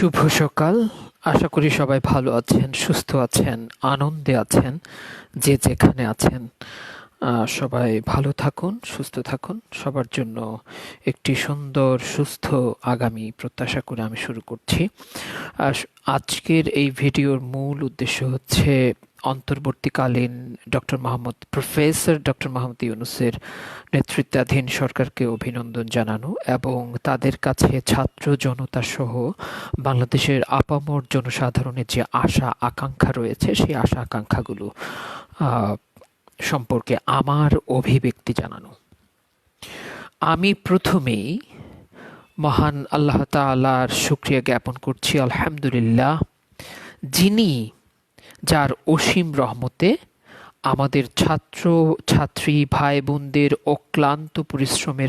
শুভ সকাল। আশা করি সবাই ভালো আছেন, সুস্থ আছেন, আনন্দে আছেন, যে যেখানে আছেন। সবাই ভালো থাকুন, সুস্থ থাকুন। সবার জন্য একটি সুন্দর, সুস্থ আগামী প্রত্যাশা করে আমি শুরু করছি। আজকের এই ভিডিওর মূল উদ্দেশ্য হচ্ছে অন্তর্বর্তীকালীন doctor Mohammad, professor doctor Mohammad ইউনুসের নেতৃত্বাধীন সরকারকে অভিনন্দন জানানো এবং তাদের কাছে ছাত্র জনতা সহ বাংলাদেশের আপামর জনসাধারণের যে আশা, আকাঙ্ক্ষা রয়েছে, সেই আশা, আকাঙ্ক্ষাগুলো সম্পর্কে আমার অভিব্যক্তি জানানো। আমি প্রথমেই মহান আল্লাহ তাআলার শুক্রিয়া জ্ঞাপন করছি, আলহামদুলিল্লাহ, যিনি যার অসীম রহমতে আমাদের ছাত্র, ছাত্রী ভাই বোনদের অক্লান্ত পরিশ্রমের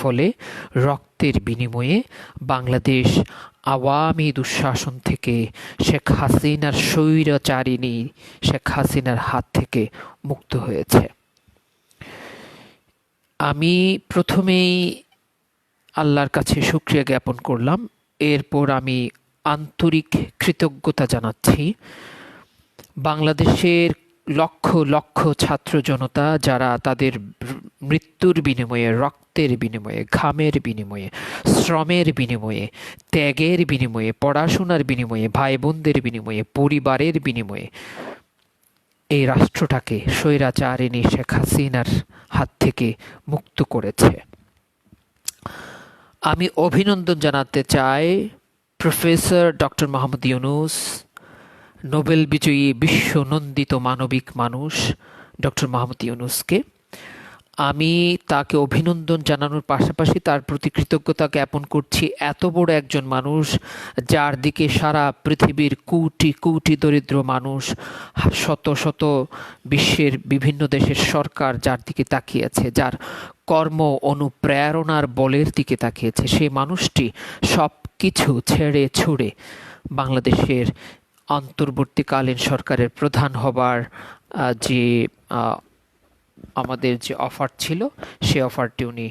ফলে রক্তের বিনিময়ে বাংলাদেশ আওয়ামী দুঃশাসন থেকে শেখ হাসিনার স্বৈরাচারিণী শেখ হাসিনার হাত থেকে মুক্ত হয়েছে। আমি প্রথমেই আল্লাহর কাছে শুক্রিয়া জ্ঞাপন করলাম। এরপর আমি আন্তরিক কৃতজ্ঞতা জানাচ্ছি। বাংলাদেশের লক্ষ লক্ষ ছাত্র জনতা যারা তাদের মৃত্যুর বিনিময়ে, রক্তের বিনিময়ে, ঘামের বিনিময়ে, শ্রমের বিনিময়ে, ত্যাগের বিনিময়ে, পড়াশোনার বিনিময়ে ভাই বোনদের বিনিময়ে, পরিবারের বিনিময়ে এই রাষ্ট্রটাকে স্বৈরাচারিণী শেখ হাসিনার হাত থেকে মুক্ত করেছে। আমি অভিনন্দন জানাতে চাই professor doctor Mohammad Yunus Nobel বিজয়ী বিশ্বনন্দিত মানবিক মানুষ ডক্টর মোহাম্মদ ইউনুসকে। আমি তাকে অভিনন্দন জানানোর পাশাপাশি তার প্রতি কৃতজ্ঞতা জ্ঞাপন করছি এত বড় একজন মানুষ, যার দিকে সারা পৃথিবীর কোটি কোটি দরিদ্র মানুষ, শত শত বিশ্বের বিভিন্ন দেশের সরকার যার দিকে তাকিয়েছে যার কর্ম অনুপ্রেরণার বলের দিকে তাকিয়েছে সেই মানুষটি সব কিছু ছেড়ে ছুড়ে বাংলাদেশের অন্তর্বর্তীকালীন সরকারের প্রধান হবার যে আমাদের যে অফার ছিল, সে অফারটি উনি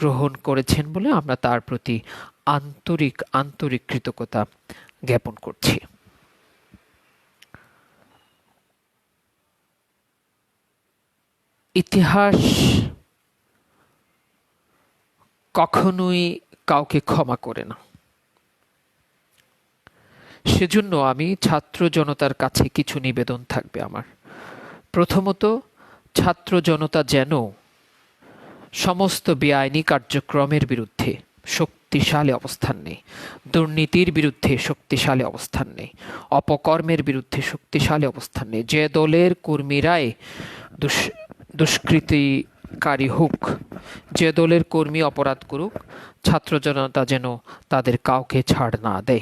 গ্রহণ করেছেন বলে আমরা তার প্রতি আন্তরিক আন্তরিক কৃতজ্ঞতা জ্ঞাপন করছি। ইতিহাস কখনোই কাউকে ক্ষমা করে না। সেজন্য আমি ছাত্র জনতার কাছে কিছু নিবেদন থাকবে আমার। প্রথমত, ছাত্র জনতা যেন সমস্ত বেআইনি কার্যক্রমের বিরুদ্ধে শক্তিশালী অবস্থান নেই দুর্নীতির বিরুদ্ধে শক্তিশালী অবস্থান নেই অপকর্মের বিরুদ্ধে শক্তিশালী অবস্থান নেই যে দলের কর্মীরাই দুষ, দুষ্কৃতিকারী হোক, যে দলের কর্মী অপরাধ করুক, ছাত্র জনতা যেন তাদের কাউকে ছাড় না দেয়।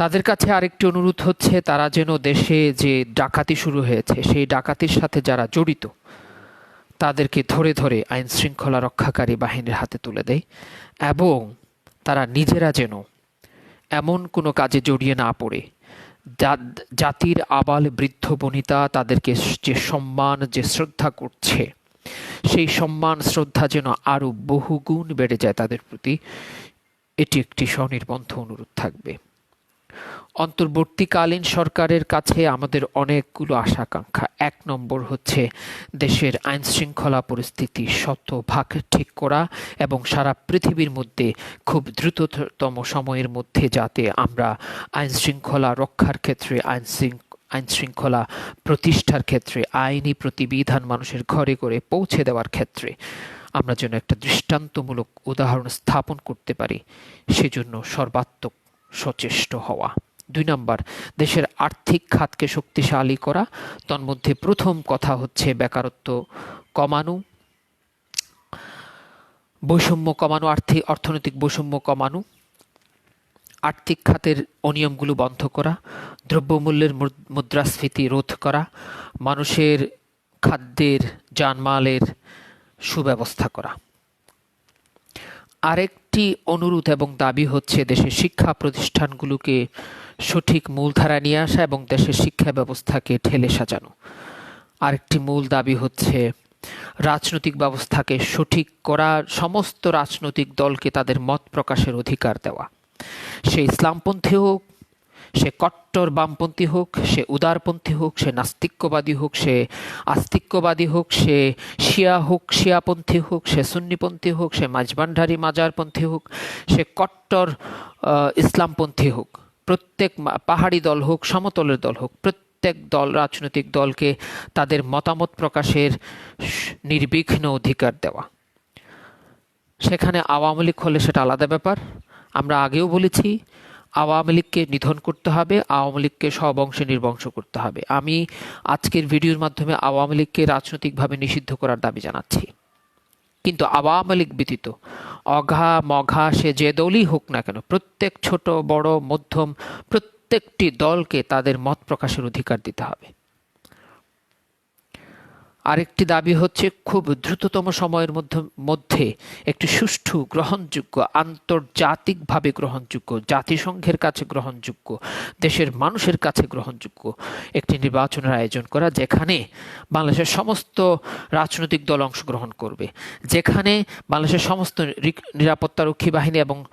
তাদের কাছে আরেকটি অনুরোধ হচ্ছে, তারা যেন দেশে যে ডাকাতি শুরু হয়েছে, সেই ডাকাতির সাথে যারা জড়িত, তাদেরকে ধরে ধরে আইন শৃঙ্খলা রক্ষাকারী বাহিনীর হাতে তুলে দেয় এবং তারা নিজেরা যেন এমন কোনো কাজে জড়িয়ে না পড়ে। জাতির আবাল বৃদ্ধ বনিতা তাদেরকে যে সম্মান, যে শ্রদ্ধা করছে, সেই সম্মান, শ্রদ্ধা যেন আরও বহুগুণ বেড়ে যায় তাদের প্রতি। এটি একটি স্বনির্বন্ধ অনুরোধ থাকবে। অন্তর্বর্তীকালীন সরকারের কাছে আমাদের অনেকগুলো আশাকাঙ্ক্ষা। এক নম্বর হচ্ছে দেশের আইন শৃঙ্খলা পরিস্থিতি শতভাগ ঠিক করা এবং সারা পৃথিবীর মধ্যে খুব দ্রুততম সময়ের মধ্যে যাতে আমরা আইন শৃঙ্খলা রক্ষার ক্ষেত্রে আইন আইন শৃঙ্খলা প্রতিষ্ঠার ক্ষেত্রে, আইনি প্রতিবিধান মানুষের ঘরে ঘরে পৌঁছে দেওয়ার ক্ষেত্রে আমরা যেন একটা দৃষ্টান্তমূলক উদাহরণ স্থাপন করতে পারি, সেজন্য সর্বাত্মক সচেষ্ট হওয়া। দুই নম্বর, দেশের আর্থিক খাতকে শক্তিশালী করা। তন্মধ্যে প্রথম কথা হচ্ছে বেকারত্ব কমানো। বৈষম্য কমানো, আর্থিক, অর্থনৈতিক বৈষম্য কমানো। আর্থিক খাতের অনিয়মগুলো বন্ধ করা। দ্রব্যমূল্যের মুদ- মুদ্রাস্ফীতি রোধ করা। মানুষের খাদ্যের, জানমালের সুব্যবস্থা করা। আরেকটি অনুরোধ এবং দাবি হচ্ছে দেশের শিক্ষা প্রতিষ্ঠানগুলোকে সঠিক মূলধারা নিয়ে আসা এবং দেশের শিক্ষা ব্যবস্থাকে ঠেলে সাজানো। আরেকটি মূল দাবি হচ্ছে রাজনৈতিক ব্যবস্থাকে সঠিক করা সমস্ত রাজনৈতিক দলকে তাদের মত প্রকাশের অধিকার দেওয়া। সে ইসলামপন্থী হোক সে কট্টর বামপন্থী হোক, সে উদারপন্থী হোক, সে নাস্তিক্যবাদী হোক, সে আস্তিক্যবাদী হোক, সে শিয়া হোক, শিয়াপন্থী হোক, সে সুন্নিপন্থী হোক, সে মাঝবান্ডারি মাজারপন্থী হোক, সে কট্টর ইসলামপন্থী হোক, প্রত্যেক পাহাড়ি দল হোক, সমতলের দল হোক, প্রত্যেক দল, রাজনৈতিক দলকে তাদের মতামত প্রকাশের নির্বিঘ্ন অধিকার দেওয়া। সেখানে আওয়ামী লীগ হলে সেটা আলাদা ব্যাপার। আমরা আগেও বলেছি আওয়ামী লীগকে নিধন করতে হবে, আওয়ামী লীগকে সব অংশে নির্বংশ করতে হবে। আমি আজকের ভিডিওর মাধ্যমে আওয়ামী লীগকে রাজনৈতিকভাবে নিষিদ্ধ করার দাবি জানাচ্ছি। কিন্তু আওয়ামী লীগ ব্যতীত অঘা মঘা সে যে দলই হোক না কেন, প্রত্যেক ছোট, বড়, মধ্যম, প্রত্যেকটি দলকে তাদের মত প্রকাশের অধিকার দিতে হবে। আরেকটি দাবি হচ্ছে, খুব দ্রুততম সময়ের মধ্যে মধ্যে একটি সুষ্ঠু গ্রহণযোগ্য, আন্তর্জাতিকভাবে গ্রহণযোগ্য, জাতিসংঘের কাছে গ্রহণযোগ্য, দেশের মানুষের কাছে গ্রহণযোগ্য একটি নির্বাচনের আয়োজন করা, যেখানে বাংলাদেশের সমস্ত রাজনৈতিক দল অংশগ্রহণ করবে। যেখানে বাংলাদেশের সমস্ত রিক- নিরাপত্তারক্ষী বাহিনী এবং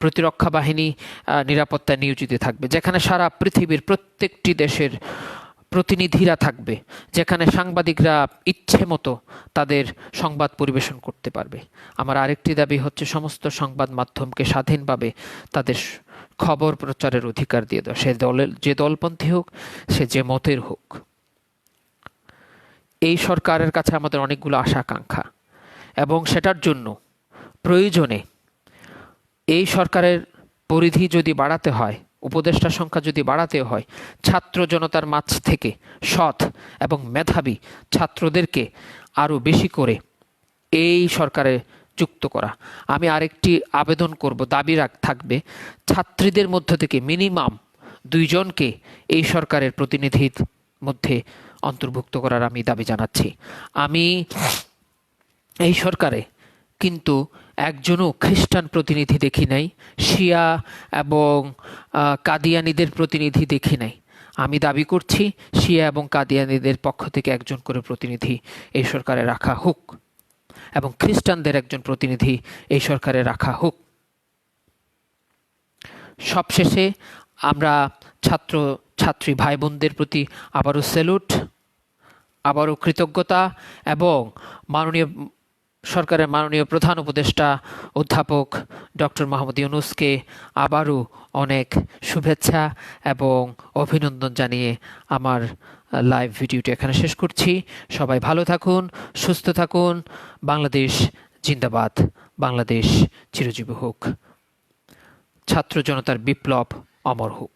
প্রতিরক্ষা বাহিনী নিরাপত্তায় নিয়োজিত থাকবে। যেখানে সারা পৃথিবীর প্রত্যেকটি দেশের প্রতিনিধিরা থাকবে, যেখানে সাংবাদিকরা ইচ্ছে মতো তাদের সংবাদ পরিবেশন করতে পারবে। আমার আরেকটি দাবি হচ্ছে, সমস্ত সংবাদ মাধ্যমকে স্বাধীনভাবে তাদের খবর প্রচারের অধিকার দিয়ে দেওয়া। সে দলের যে দলপন্থী হোক, সে যে মতের হোক। এই সরকারের কাছে আমাদের অনেকগুলো আশা আকাঙ্ক্ষা এবং সেটার জন্য প্রয়োজনে এই সরকারের পরিধি যদি বাড়াতে হয় উপদেষ্টা সংখ্যা যদি বাড়াতে হয়, ছাত্র জনতার মাঝ থেকে সৎ এবং মেধাবী ছাত্রদেরকে আরও বেশি করে এই সরকারে যুক্ত করা। আমি আরেকটি আবেদন করব, দাবি রাখ, থাকবে, ছাত্রীদের মধ্য থেকে মিনিমাম দুইজনকে এই সরকারের প্রতিনিধির মধ্যে অন্তর্ভুক্ত করার আমি দাবি জানাচ্ছি। আমি এই সরকারে কিন্তু একজনও খ্রিস্টান প্রতিনিধি দেখি নাই, শিয়া এবং কাদিয়ানিদের প্রতিনিধি দেখি নাই। আমি দাবি করছি শিয়া এবং কাদিয়ানিদের পক্ষ থেকে একজন করে প্রতিনিধি এই সরকারে রাখা হোক এবং খ্রিস্টানদের একজন প্রতিনিধি এই সরকারে রাখা হোক। সবশেষে আমরা ছাত্র, ছাত্রী ভাই বোনদের প্রতি আবারও স্যালুট আবারও কৃতজ্ঞতা এবং মাননীয় সরকারের মাননীয় প্রধান উপদেষ্টা অধ্যাপক ডক্টর মাহমুদ ইউনুসকে আবারও অনেক শুভেচ্ছা এবং অভিনন্দন জানিয়ে আমার লাইভ ভিডিওটি এখানে শেষ করছি। সবাই ভালো থাকুন, সুস্থ থাকুন। বাংলাদেশ জিন্দাবাদ। বাংলাদেশ চিরজীবী হোক। ছাত্র জনতার বিপ্লব অমর হোক।